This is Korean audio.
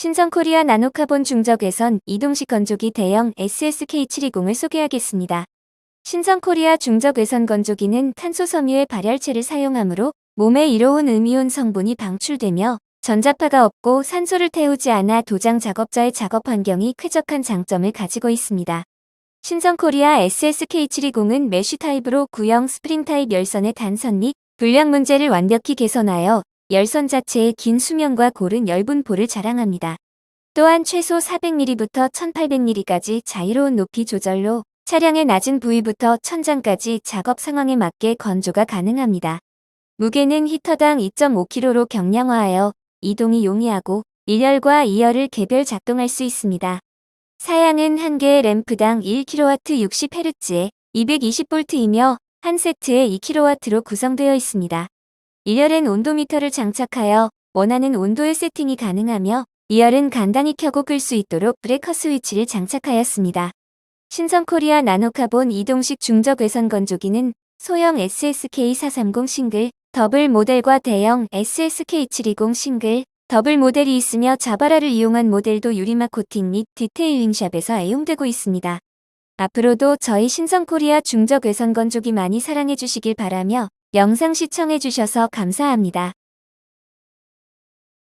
신성코리아 나노카본 중적외선 이동식 건조기 대형 SSK720을 소개하겠습니다. 신성코리아 중적외선 건조기는 탄소 섬유의 발열체를 사용하므로 몸에 이로운 음이온 성분이 방출되며 전자파가 없고 산소를 태우지 않아 도장 작업자의 작업 환경이 쾌적한 장점을 가지고 있습니다. 신성코리아 SSK720은 메쉬 타입으로 구형 스프링 타입 열선의 단선 및 불량 문제를 완벽히 개선하여 열선 자체의 긴 수명과 고른 열분포를 자랑합니다. 또한 최소 400mm부터 1800mm까지 자유로운 높이 조절로 차량의 낮은 부위부터 천장까지 작업 상황에 맞게 건조가 가능합니다. 무게는 히터당 2.5kg로 경량화하여 이동이 용이하고 1열과 2열을 개별 작동할 수 있습니다. 사양은 한 개의 램프당 1kW 60Hz에 220V이며 한 세트에 2kW로 구성되어 있습니다. 1열엔 온도미터를 장착하여 원하는 온도의 세팅이 가능하며 2열은 간단히 켜고 끌 수 있도록 브레이커 스위치를 장착하였습니다. 신성코리아 나노카본 이동식 중적 외선 건조기는 소형 SSK430 싱글, 더블 모델과 대형 SSK720 싱글, 더블 모델이 있으며 자바라를 이용한 모델도 유리막 코팅 및 디테일링 샵에서 애용되고 있습니다. 앞으로도 저희 신성코리아 중적 외선 건조기 많이 사랑해 주시길 바라며 영상 시청해 주셔서 감사합니다.